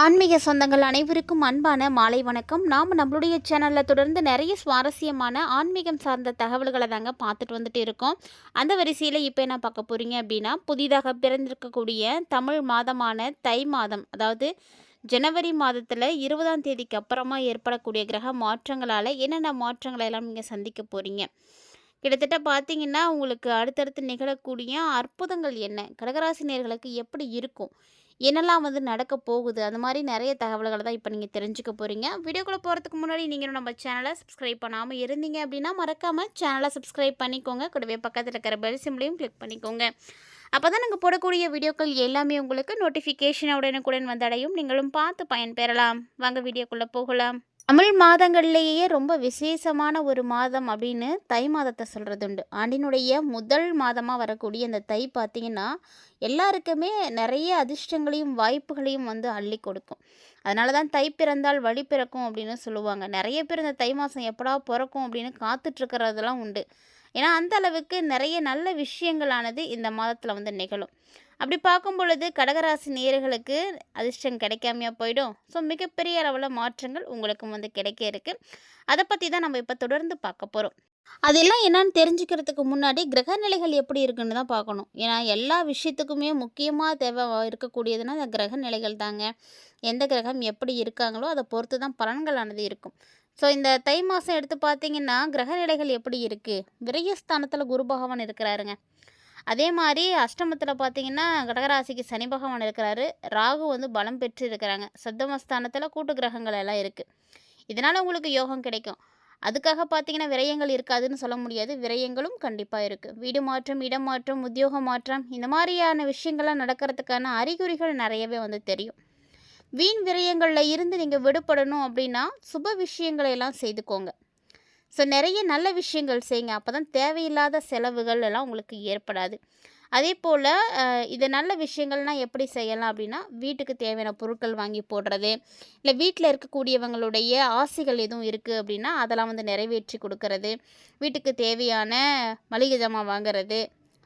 ஆன்மீக சொந்தங்கள் அனைவருக்கும் அன்பான மாலை வணக்கம். நாம் நம்மளுடைய சேனலில் தொடர்ந்து நிறைய சுவாரஸ்யமான ஆன்மீகம் சார்ந்த தகவல்களை தாங்க பார்த்துட்டு வந்துட்டு இருக்கோம். அந்த வரிசையில் இப்போ என்ன பார்க்க போகிறீங்க அப்படின்னா புதிதாக பிறந்திருக்கக்கூடிய தமிழ் மாதமான தை மாதம் அதாவது ஜனவரி மாதத்தில் இருபதாம் தேதிக்கு அப்புறமா ஏற்படக்கூடிய கிரக மாற்றங்களால் என்னென்ன மாற்றங்களை எல்லாம் நீங்கள் சந்திக்க போகிறீங்க கிட்டத்தட்ட பார்த்தீங்கன்னா உங்களுக்கு அடுத்தடுத்து நிகழக்கூடிய அற்புதங்கள் என்ன? கடகராசினியர்களுக்கு எப்படி இருக்கும்? என்னெல்லாம் வந்து நடக்க போகுது? அந்த மாதிரி நிறைய தகவல்களை தான் இப்போ நீங்கள் தெரிஞ்சுக்க போகிறீங்க வீடியோக்குள்ளே போகிறதுக்கு முன்னாடி நீங்கள் நம்ம சேனலை சப்ஸ்கிரைப் பண்ணாமல் இருந்தீங்க அப்படின்னா மறக்காமல் சேனலை சப்ஸ்கிரைப் பண்ணிக்கோங்க. கூடவே பக்கத்தில் இருக்கிற பெல் சிம்லையும் கிளிக் பண்ணிக்கோங்க. அப்போ தான் நாங்கள் போடக்கூடிய வீடியோக்கள் எல்லாமே உங்களுக்கு நோட்டிஃபிகேஷன் உடனுக்குடன் வந்தடையும் நீங்களும் பார்த்து பயன்பெறலாம். வாங்க வீடியோக்குள்ளே போகலாம். தமிழ் மாதங்கள்லேயே ரொம்ப விசேஷமான ஒரு மாதம் அப்படின்னு தை மாதத்தை சொல்கிறது உண்டு. ஆண்டினுடைய முதல் மாதமாக வரக்கூடிய அந்த தை பார்த்திங்கன்னா எல்லாருக்குமே நிறைய அதிர்ஷ்டங்களையும் வாய்ப்புகளையும் வந்து அள்ளி கொடுக்கும். அதனால தான் தை பிறந்தால் வழி பிறக்கும் அப்படின்னு சொல்லுவாங்க. நிறைய பேர் இந்த தை மாதம் எப்படா பிறக்கும் அப்படின்னு காத்துட்ருக்கிறதெல்லாம் உண்டு. ஏன்னா அந்த அளவுக்கு நிறைய நல்ல விஷயங்களானது இந்த மாதத்தில் வந்து நிகழும். அப்படி பார்க்கும் பொழுது கடகராசி நேர்களுக்கு அதிர்ஷ்டம் கிடைக்காமையா போயிடும். ஸோ மிகப்பெரிய அளவில் மாற்றங்கள் உங்களுக்கும் வந்து கிடைக்க இருக்குது அதை பற்றி தான் நம்ம இப்போ தொடர்ந்து பார்க்க போகிறோம் அதெல்லாம் என்னன்னு தெரிஞ்சுக்கிறதுக்கு முன்னாடி கிரக நிலைகள் எப்படி இருக்குன்னு தான் பார்க்கணும். ஏன்னா எல்லா விஷயத்துக்குமே முக்கியமாக தேவை இருக்கக்கூடியதுன்னா அந்த கிரக நிலைகள் தாங்க. எந்த கிரகம் எப்படி இருக்காங்களோ அதை பொறுத்து தான் பலன்களானது இருக்கும். ஸோ இந்த தை மாதம் எடுத்து பார்த்தீங்கன்னா கிரக நிலைகள் எப்படி இருக்குது விரயஸ்தானத்தில் குரு பகவான் இருக்கிறாருங்க. அதே மாதிரி அஷ்டமத்தில் பார்த்தீங்கன்னா கடகராசிக்கு சனி பகவான் இருக்கிறாரு. ராகு வந்து பலம் பெற்று இருக்கிறாங்க. சப்தமஸ்தானத்தில் கூட்டு கிரகங்கள் எல்லாம் இருக்குது இதனால் உங்களுக்கு யோகம் கிடைக்கும். அதுக்காக பார்த்தீங்கன்னா விரயங்கள் இருக்காதுன்னு சொல்ல முடியாது. விரயங்களும் கண்டிப்பாக இருக்குது வீடு மாற்றம் இடம் மாற்றம் உத்தியோக மாற்றம் இந்த மாதிரியான விஷயங்கள்லாம் நடக்கிறதுக்கான அறிகுறிகள் நிறையவே வந்து தெரியும். வீண் விரயங்களில் இருந்து நீங்கள் விடுபடணும் அப்படின்னா சுப விஷயங்களை எல்லாம் செய்துக்கோங்க. ஸோ நிறைய நல்ல விஷயங்கள் செய்யுங்க. அப்போ தான் தேவையில்லாத செலவுகள் எல்லாம் உங்களுக்கு ஏற்படாது. அதே போல் இது நல்ல விஷயங்கள்னால் எப்படி செய்யலாம் அப்படின்னா வீட்டுக்கு தேவையான பொருட்கள் வாங்கி போடுறது இல்லை வீட்டில் இருக்கக்கூடியவங்களுடைய ஆசைகள் எதுவும் இருக்குது அப்படின்னா அதெல்லாம் வந்து நிறைவேற்றி கொடுக்கறது வீட்டுக்கு தேவையான மளிகை ஜாமான் வாங்குறது.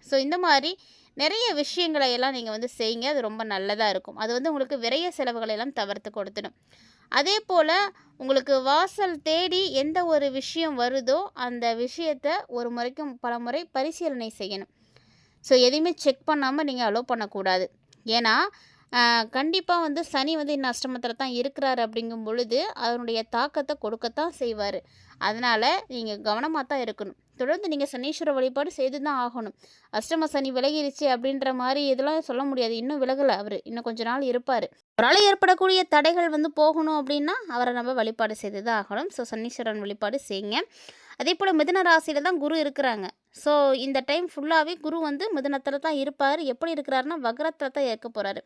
ஸோ இந்த மாதிரி நிறைய விஷயங்களை எல்லாம் நீங்கள் வந்து செய்யுங்க. அது ரொம்ப நல்லதாக இருக்கும். அது வந்து உங்களுக்கு விரைய செலவுகளை எல்லாம் தவிர்த்து கொடுத்துடும். அதே போல் உங்களுக்கு வாசல் தேடி எந்த ஒரு விஷயம் வருதோ அந்த விஷயத்தை ஒரு முறைக்கும் பல முறை பரிசீலனை செய்யணும். ஸோ எதையுமே செக் பண்ணாமல் நீங்கள் அலோவ் பண்ணக்கூடாது. ஏன்னா கண்டிப்பாக வந்து சனி வந்து இன்னும் அஷ்டமத்தில் தான் இருக்கிறார் அப்படிங்கும் பொழுது அதனுடைய தாக்கத்தை கொடுக்கத்தான் செய்வார். அதனால் நீங்கள் கவனமாக தான் இருக்கணும். தொடர்ந்து நீங்கள் சனீஸ்வர வழிபாடு செய்து தான் ஆகணும். அஷ்டம சனி விலகிருச்சு அப்படின்ற மாதிரி இதெல்லாம் சொல்ல முடியாது. இன்னும் விலகலை அவர். இன்னும் கொஞ்ச நாள் இருப்பார். அவரால் ஏற்படக்கூடிய தடைகள் வந்து போகணும் அப்படின்னா அவரை நம்ம வழிபாடு செய்து தான் ஆகணும். ஸோ சனீஸ்வரன் வழிபாடு செய்யுங்க. அதே போல் மிதன ராசியில் தான் குரு இருக்கிறாங்க. ஸோ இந்த டைம் ஃபுல்லாகவே குரு வந்து மிதனத்தில் தான் இருப்பார். எப்படி இருக்கிறாருன்னா வக்ரத்தில் தான் இருக்க போகிறாரு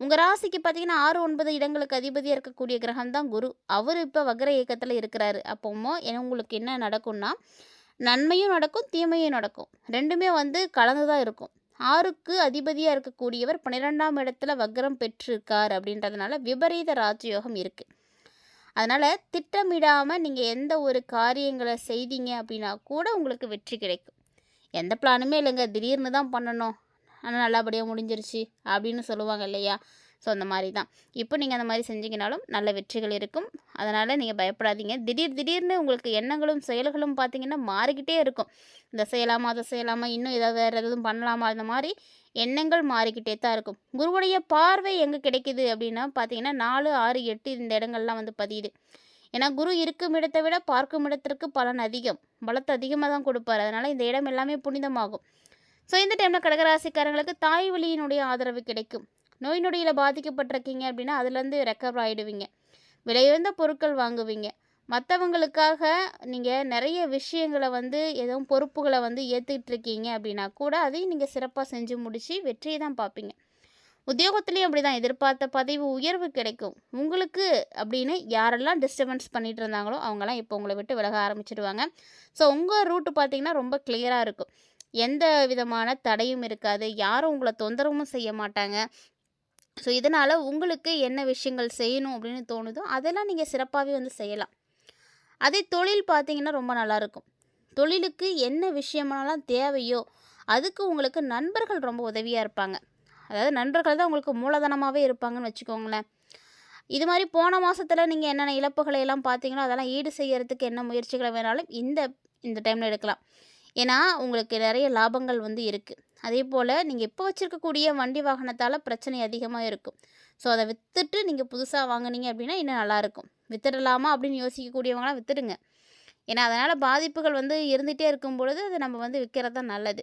உங்கள் ராசிக்கு பார்த்தீங்கன்னா ஆறு ஒன்பது இடங்களுக்கு அதிபதியாக இருக்கக்கூடிய கிரகம் தான் குரு. அவர் இப்போ வக்ர இயக்கத்தில் இருக்கிறாரு. அப்போமோ உங்களுக்கு என்ன நடக்கும்னா நன்மையும் நடக்கும் தீமையும் நடக்கும். ரெண்டுமே வந்து கலந்து தான் இருக்கும். ஆறுக்கு அதிபதியாக இருக்கக்கூடியவர் பன்னிரெண்டாம் இடத்துல வக்ரம் பெற்றிருக்கார் அப்படின்றதுனால விபரீத ராஜயோகம் இருக்குது அதனால் திட்டமிடாமல் நீங்கள் எந்த ஒரு காரியங்களை செய்தீங்க அப்படின்னா கூட உங்களுக்கு வெற்றி கிடைக்கும். எந்த பிளானுமே இல்லைங்க. திடீர்னு தான் பண்ணணும். ஆனால் நல்லபடியாக முடிஞ்சிருச்சு அப்படின்னு சொல்லுவாங்க இல்லையா? ஸோ அந்த மாதிரி தான். இப்போ நீங்கள் அந்த மாதிரி செஞ்சீங்கனாலும் நல்ல வெற்றிகள் இருக்கும். அதனால் நீங்கள் பயப்படாதீங்க. திடீர் திடீர்னு உங்களுக்கு எண்ணங்களும் செயல்களும் பார்த்தீங்கன்னா மாறிக்கிட்டே இருக்கும். இந்த செய்யலாமா அதை செய்யலாமா இன்னும் ஏதாவது வேறு எதுவும் பண்ணலாமா அந்த மாதிரி எண்ணங்கள் மாறிக்கிட்டே தான் இருக்கும். குருவுடைய பார்வை எங்கே கிடைக்குது அப்படின்னா பார்த்தீங்கன்னா நாலு ஆறு எட்டு இந்த இடங்கள்லாம் வந்து பதியுது. ஏன்னா குரு இருக்கும் இடத்தை விட பார்க்கும் இடத்திற்கு பலன் அதிகம். பலத்தை அதிகமாக தான் கொடுப்பார். அதனால் இந்த இடம் எல்லாமே புனிதமாகும். ஸோ இந்த டைமில் கடகராசிக்காரங்களுக்கு தாய் வழியினுடைய ஆதரவு கிடைக்கும். நோய் நொடியில் பாதிக்கப்பட்டிருக்கீங்க அப்படின்னா அதுலேருந்து ரெக்கவர் ஆகிடுவீங்க விலையுயர்ந்த பொருட்கள் வாங்குவீங்க. மற்றவங்களுக்காக நீங்கள் நிறைய விஷயங்களை வந்து எதுவும் பொறுப்புகளை வந்து ஏற்றுக்கிட்டு இருக்கீங்க அப்படின்னா கூட அதையும் நீங்கள் சிறப்பாக செஞ்சு முடித்து வெற்றியை தான் பார்ப்பீங்க. உத்தியோகத்துலேயும் அப்படி தான் எதிர்பார்த்த பதவி உயர்வு கிடைக்கும். உங்களுக்கு அப்படின்னு யாரெல்லாம் டிஸ்டர்பன்ஸ் பண்ணிகிட்டு இருந்தாங்களோ அவங்களாம் இப்போ உங்களை விட்டு விலக ஆரம்பிச்சிடுவாங்க ஸோ உங்கள் ரூட்டு பார்த்திங்கன்னா ரொம்ப கிளியராக இருக்கும். எந்த விதமான தடையும் இருக்காது. யாரும் உங்களை தொந்தரவும் செய்ய மாட்டாங்க. ஸோ இதனால் உங்களுக்கு என்ன விஷயங்கள் செய்யணும் அப்படின்னு தோணுதோ அதெல்லாம் நீங்கள் சிறப்பாகவே வந்து செய்யலாம். அதே தொழில் பார்த்தீங்கன்னா ரொம்ப நல்லாயிருக்கும். தொழிலுக்கு என்ன விஷயமெல்லாம் தேவையோ அதுக்கு உங்களுக்கு நண்பர்கள் ரொம்ப உதவியாக இருப்பாங்க. அதாவது நண்பர்கள் தான் உங்களுக்கு மூலதனமாகவே இருப்பாங்கன்னு வச்சுக்கோங்களேன். இது மாதிரி போன மாதத்தில் நீங்கள் என்னென்ன இழப்புகளை எல்லாம் பார்த்தீங்களோ அதெல்லாம் ஈடு செய்யறதுக்கு என்ன முயற்சிகளை வேணாலும் இந்த இந்த டைமில் எடுக்கலாம். ஏன்னா உங்களுக்கு நிறைய லாபங்கள் வந்து இருக்குது அதே போல் நீங்கள் இப்போ வச்சுருக்கக்கூடிய வண்டி வாகனத்தால் பிரச்சனை அதிகமாக இருக்கும். ஸோ அதை விற்றுட்டு நீங்கள் புதுசாக வாங்குனீங்க அப்படின்னா இன்னும் நல்லாயிருக்கும் வித்துடலாமா அப்படின்னு யோசிக்கக்கூடியவங்களாம் வித்துடுங்க. ஏன்னா அதனால் பாதிப்புகள் வந்து இருந்துகிட்டே இருக்கும் பொழுது அதை நம்ம வந்து விற்கிறது தான் நல்லது.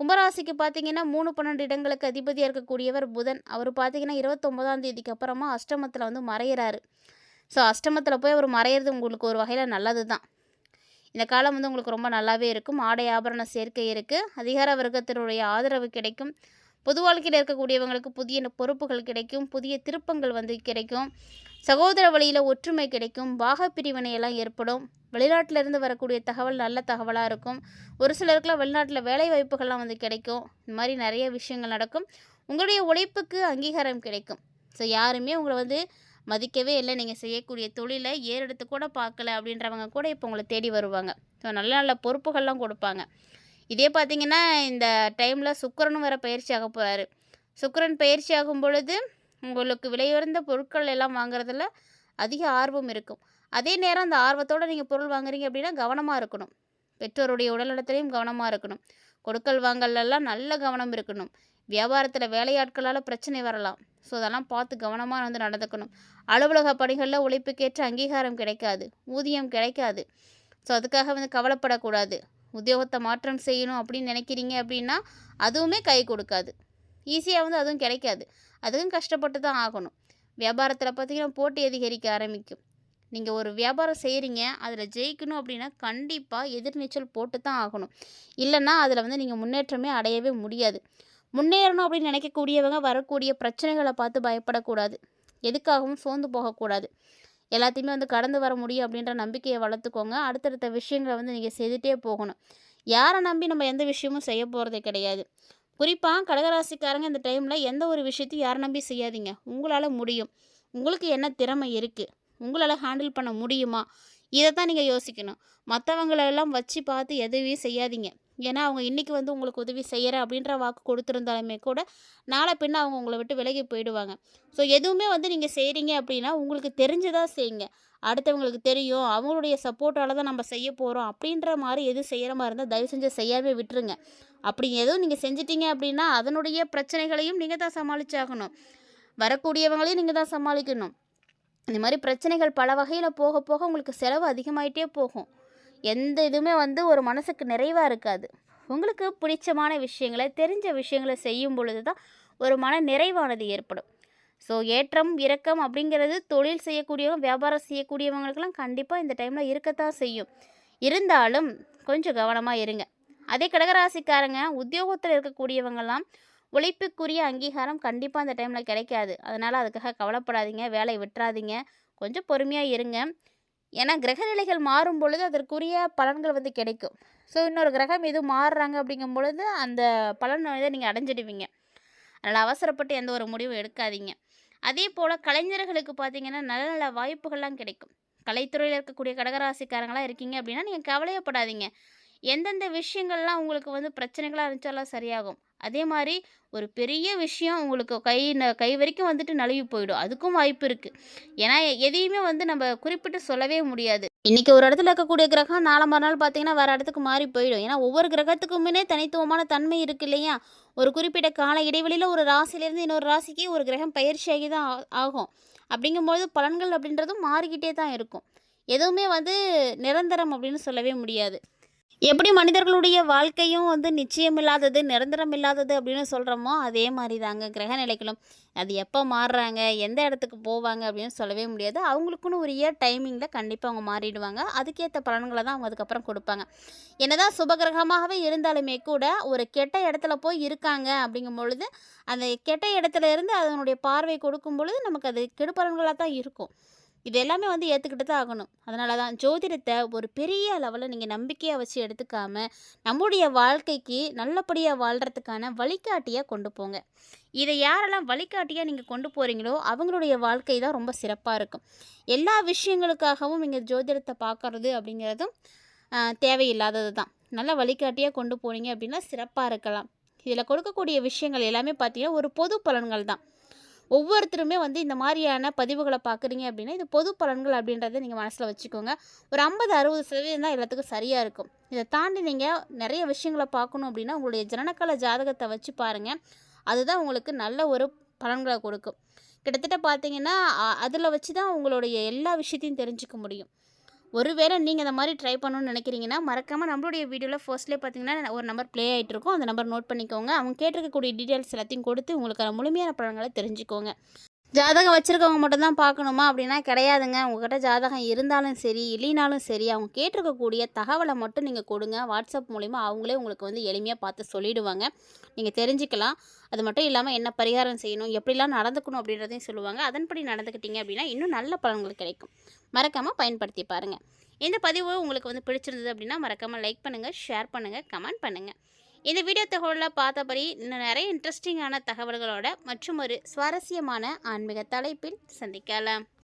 கும்பராசிக்கு பார்த்தீங்கன்னா மூணு பன்னெண்டு இடங்களுக்கு அதிபதியாக இருக்கக்கூடியவர் புதன். அவர் பார்த்தீங்கன்னா இருபத்தொம்போதாம் தேதிக்கு அப்புறமா அஷ்டமத்தில் வந்து மறையிறாரு. ஸோ அஷ்டமத்தில் போய் அவர் மறையிறது உங்களுக்கு ஒரு வகையில் நல்லது தான் இந்த காலம் வந்து உங்களுக்கு ரொம்ப நல்லாவே இருக்கும். ஆடை ஆபரண சேர்க்கை இருக்குது அதிகார வர்க்கத்தினுடைய ஆதரவு கிடைக்கும். பொது வாழ்க்கையில் இருக்கக்கூடியவங்களுக்கு புதிய பொறுப்புகள் கிடைக்கும். புதிய திருப்பங்கள் வந்து கிடைக்கும். சகோதர வழியில் ஒற்றுமை கிடைக்கும். பாக பிரிவினை எல்லாம் ஏற்படும். வெளிநாட்டிலேருந்து வரக்கூடிய தகவல் நல்ல தகவலாக இருக்கும். ஒரு சிலருக்குலாம் வெளிநாட்டில் வேலை வாய்ப்புகள்லாம் வந்து கிடைக்கும். இந்த மாதிரி நிறைய விஷயங்கள் நடக்கும். உங்களுடைய உழைப்புக்கு அங்கீகாரம் கிடைக்கும். ஸோ யாருமே உங்களை வந்து மதிக்கவே இல்லை. நீங்கள் செய்யக்கூடிய தொழிலை ஏறெடுத்து கூட பார்க்கல அப்படின்றவங்க கூட இப்போ உங்களை தேடி வருவாங்க. ஸோ நல்ல நல்ல பொறுப்புகள்லாம் கொடுப்பாங்க. இதே பார்த்தீங்கன்னா இந்த டைமில் சுக்கரனும் வேறு பயிற்சி ஆக போகிறாரு சுக்கரன் பயிற்சி ஆகும் பொழுது உங்களுக்கு விலையுயர்ந்த பொருட்கள் எல்லாம் வாங்குறதுல அதிக ஆர்வம் இருக்கும். அதே நேரம் அந்த ஆர்வத்தோடு நீங்கள் பொருள் வாங்குறீங்க அப்படின்னா கவனமாக இருக்கணும். பெற்றோருடைய உடல்நலத்திலையும் கவனமாக இருக்கணும். கொடுக்கல் வாங்கல்லாம் நல்ல கவனம் இருக்கணும். வியாபாரத்தில் வேலையாட்களால் பிரச்சனை வரலாம். ஸோ அதெல்லாம் பார்த்து கவனமாக வந்து நடந்துக்கணும். அலுவலக பணிகளில் உழைப்புக்கேற்ற அங்கீகாரம் கிடைக்காது. ஊதியம் கிடைக்காது. ஸோ அதுக்காக வந்து கவலைப்படக்கூடாது. உத்தியோகத்தை மாற்றம் செய்யணும் அப்படின்னு நினைக்கிறீங்க அப்படின்னா அதுவுமே கை கொடுக்காது. ஈஸியாக வந்து அதுவும் கிடைக்காது. அதுவும் கஷ்டப்பட்டு தான் ஆகணும். வியாபாரத்தில் பார்த்தீங்கன்னா போட்டி அதிகரிக்க ஆரம்பிக்கும். நீங்கள் ஒரு வியாபாரம் செய்கிறீங்க அதில் ஜெயிக்கணும் அப்படின்னா கண்டிப்பாக எதிர்நீச்சல் போட்டு தான் ஆகணும். இல்லைன்னா அதில் வந்து நீங்கள் முன்னேற்றமே அடையவே முடியாது. முன்னேறணும் அப்படின்னு நினைக்கக்கூடியவங்க வரக்கூடிய பிரச்சனைகளை பார்த்து பயப்படக்கூடாது. எதுக்காகவும் சோர்ந்து போகக்கூடாது. எல்லாத்தையுமே வந்து கடந்து வர முடியும் அப்படின்ற நம்பிக்கையை வளர்த்துக்கோங்க. அடுத்தடுத்த விஷயங்களை வந்து நீங்கள் செய்துகிட்டே போகணும். யாரை நம்பி நம்ம எந்த விஷயமும் செய்ய போகிறதே கிடையாது. குறிப்பாக கடகராசிக்காரங்க இந்த டைமில் எந்த ஒரு விஷயத்தையும் யாரை நம்பி செய்யாதீங்க. உங்களால் முடியும். உங்களுக்கு என்ன திறமை இருக்குது உங்களால் ஹேண்டில் பண்ண முடியுமா? இதை தான் நீங்கள் யோசிக்கணும். மற்றவங்களெல்லாம் வச்சு பார்த்து எதுவுமே செய்யாதீங்க. ஏன்னா அவங்க இன்றைக்கி வந்து உங்களுக்கு உதவி செய்கிறேன் அப்படின்ற வாக்கு கொடுத்துருந்தாலுமே கூட நாளை பின்ன அவங்க உங்களை விட்டு விலகி போயிடுவாங்க. ஸோ எதுவுமே வந்து நீங்கள் செய்கிறீங்க அப்படின்னா உங்களுக்கு தெரிஞ்சதாக செய்யுங்க. அடுத்தவங்களுக்கு தெரியும் அவங்களுடைய சப்போர்ட்டால் தான் நம்ம செய்ய போகிறோம் அப்படின்ற மாதிரி எதுவும் செய்கிற மாதிரி இருந்தால் தயவு செஞ்சு செய்யாமல் விட்டுருங்க. அப்படி எதுவும் நீங்கள் செஞ்சிட்டீங்க அப்படின்னா அதனுடைய பிரச்சனைகளையும் நீங்கள் தான் சமாளிச்சாகணும். வரக்கூடியவங்களையும் நீங்கள் தான் சமாளிக்கணும். இந்த மாதிரி பிரச்சனைகள் பல வகையில் போக போக உங்களுக்கு செலவு அதிகமாயிட்டே போகும். எந்த இதுவுமே வந்து ஒரு மனசுக்கு நிறைவாக இருக்காது. உங்களுக்கு பிடிச்சமான விஷயங்களை தெரிஞ்ச விஷயங்களை செய்யும் பொழுது தான் ஒரு மன நிறைவானது ஏற்படும். ஸோ ஏற்றம் இறக்கம் அப்படிங்கிறது தொழில் செய்யக்கூடியவங்க வியாபாரம் செய்யக்கூடியவங்களுக்கெல்லாம் கண்டிப்பாக இந்த டைமில் இருக்கத்தான் செய்யும். இருந்தாலும் கொஞ்சம் கவனமாக இருங்க. அதே கடகராசிக்காரங்க உத்தியோகத்தில் இருக்கக்கூடியவங்கெல்லாம் உழைப்புக்குரிய அங்கீகாரம் கண்டிப்பாக அந்த டைமில் கிடைக்காது. அதனால் அதுக்காக கவலைப்படாதீங்க வேலையை விட்டுறாதீங்க. கொஞ்சம் பொறுமையாக இருங்க. ஏன்னா கிரகநிலைகள் மாறும் பொழுது அதற்குரிய பலன்கள் வந்து கிடைக்கும். ஸோ இன்னொரு கிரகம் எதுவும் மாறுறாங்க அப்படிங்கும் பொழுது அந்த பலனை வந்து நீங்கள் அடைஞ்சிடுவீங்க. அதனால் அவசரப்பட்டு எந்த ஒரு முடிவும் எடுக்காதீங்க. அதே போல் கலைஞர்களுக்கு பார்த்தீங்கன்னா நல்ல நல்ல வாய்ப்புகள்லாம் கிடைக்கும். கலைத்துறையில் இருக்கக்கூடிய கடகராசிக்காரங்களாக இருக்கீங்க அப்படின்னா நீங்கள் கவலையப்படாதீங்க. எந்தெந்த விஷயங்கள்லாம் உங்களுக்கு வந்து பிரச்சனைகளாக இருந்துச்சாலும் சரியாகும். அதே மாதிரி ஒரு பெரிய விஷயம் உங்களுக்கு கை ந கை வரைக்கும் வந்துட்டு நழுவி போயிடும். அதுக்கும் வாய்ப்பு இருக்குது ஏன்னா எதையுமே வந்து நம்ம குறிப்பிட்டு சொல்லவே முடியாது. இன்றைக்கி ஒரு இடத்துல இருக்கக்கூடிய கிரகம் நாளை மறுநாள் பார்த்தீங்கன்னா வேறு இடத்துக்கு மாறி போயிடும். ஏன்னா ஒவ்வொரு கிரகத்துக்குமே தனித்துவமான தன்மை இருக்குது இல்லையா? ஒரு குறிப்பிட்ட கால இடைவெளியில் ஒரு ராசிலேருந்து இன்னொரு ராசிக்கு ஒரு கிரகம் பயிற்சியாகி தான் ஆகும். அப்படிங்கும்போது பலன்கள் அப்படின்றதும் மாறிக்கிட்டே தான் இருக்கும். எதுவுமே வந்து நிரந்தரம் அப்படின்னு சொல்லவே முடியாது. எப்படி மனிதர்களுடைய வாழ்க்கையும் வந்து நிச்சயமில்லாதது நிரந்தரம் இல்லாதது அப்படின்னு சொல்கிறோமோ அதே மாதிரி தாங்க கிரக நிலைகளும். அது எப்போ மாறுறாங்க எந்த இடத்துக்கு போவாங்க அப்படின்னு சொல்லவே முடியாது. அவங்களுக்குன்னு உரிய டைமிங்கில் கண்டிப்பாக அவங்க மாறிடுவாங்க. அதுக்கேற்ற பலன்களை தான் அவங்க அதுக்கப்புறம் கொடுப்பாங்க. என்னதான் சுபகிரகமாகவே இருந்தாலுமே கூட ஒரு கெட்ட இடத்துல போய் இருக்காங்க அப்படிங்கும் பொழுது அந்த கெட்ட இடத்துல இருந்து அதனுடைய பார்வை கொடுக்கும் பொழுது நமக்கு அது கெடுபலன்களாக தான் இருக்கும். இது எல்லாமே வந்து ஏற்றுக்கிட்டு தான் ஆகணும். அதனால தான் ஜோதிடத்தை ஒரு பெரிய லெவலில் நீங்கள் நம்பிக்கையாக வச்சு எடுத்துக்காம நம்முடைய வாழ்க்கைக்கு நல்லபடியாக வாழ்கிறதுக்கான வழிகாட்டியாக கொண்டு போங்க. இதை யாரெல்லாம் வழிகாட்டியாக நீங்கள் கொண்டு போகிறீங்களோ அவங்களுடைய வாழ்க்கை தான் ரொம்ப சிறப்பாக இருக்கும். எல்லா விஷயங்களுக்காகவும் நீங்கள் ஜோதிடத்தை பார்க்கறது அப்படிங்கிறதும் தேவையில்லாதது தான். நல்ல வழிகாட்டியாக கொண்டு போனீங்க அப்படின்னா சிறப்பாக இருக்கலாம். இதில் கொடுக்கக்கூடிய விஷயங்கள் எல்லாமே பார்த்தீங்கன்னா ஒரு பொது பலன்கள் தான். ஒவ்வொருத்தருமே வந்து இந்த மாதிரியான பதிவுகளை பார்க்குறீங்க அப்படின்னா இது பொது பலன்கள் அப்படின்றத நீங்கள் மனசில் வச்சுக்கோங்க. ஒரு ஐம்பது அறுபது சதவீதம் தான் எல்லாத்துக்கும் சரியாக இருக்கும். இதை தாண்டி நீங்கள் நிறைய விஷயங்களை பார்க்கணும் அப்படின்னா உங்களுடைய ஜனனகால ஜாதகத்தை வச்சு பாருங்கள் அதுதான் உங்களுக்கு நல்ல ஒரு பலன்களை கொடுக்கும். கிட்டத்தட்ட பார்த்தீங்கன்னா அதில் வச்சு தான் உங்களுடைய எல்லா விஷயத்தையும் தெரிஞ்சுக்க முடியும். ஒருவேளை நீங்கள் இந்த மாதிரி ட்ரை பண்ணணும்னு நினைக்கிறீங்கன்னா மறக்காமல் நம்மளுடைய வீடியோவில் ஃபர்ஸ்ட்லேயே பார்த்தீங்கன்னா ஒரு நம்பர் ப்ளே ஆகிட்டு இருக்கும். அந்த நம்பர் நோட் பண்ணிக்கோங்க. அவங்க கேட்டிருக்கக்கூடிய டீட்டெயில்ஸ் எல்லாத்தையும் கொடுத்து உங்களுக்கு முழுமையான பலன்களை தெரிஞ்சுக்கோங்க. ஜாதகம் வச்சுருக்கவங்க மட்டும்தான் பார்க்கணுமா? அப்படின்னா கிடையாதுங்க. உங்ககிட்ட ஜாதகம் இருந்தாலும் சரி இல்லைனாலும் சரி அவங்க கேட்டிருக்கக்கூடிய தகவலை மட்டும் நீங்கள் கொடுங்க. வாட்ஸ்அப் மூலிமா அவங்களே உங்களுக்கு வந்து எளிமையாக பார்த்து சொல்லிடுவாங்க. நீங்கள் தெரிஞ்சுக்கலாம். அது மட்டும் இல்லாமல் என்ன பரிகாரம் செய்யணும் எப்படிலாம் நடந்துக்கணும் அப்படின்றதையும் சொல்லுவாங்க. அதன்படி நடந்துக்கிட்டீங்க அப்படின்னா இன்னும் நல்ல பலன்கள் கிடைக்கும். மறக்காமல் பயன்படுத்தி பாருங்கள் இந்த பதிவு உங்களுக்கு வந்து பிடிச்சிருந்தது அப்படின்னா மறக்காமல் லைக் பண்ணுங்கள் ஷேர் பண்ணுங்கள் கமெண்ட் பண்ணுங்கள் இந்த வீடியோ தகவலில் பார்த்தபடி நிறைய இன்ட்ரெஸ்டிங்கான தகவல்களோட மற்றும் ஒரு சுவாரஸ்யமான ஆன்மீக தலைப்பில் சந்திக்கலாம்.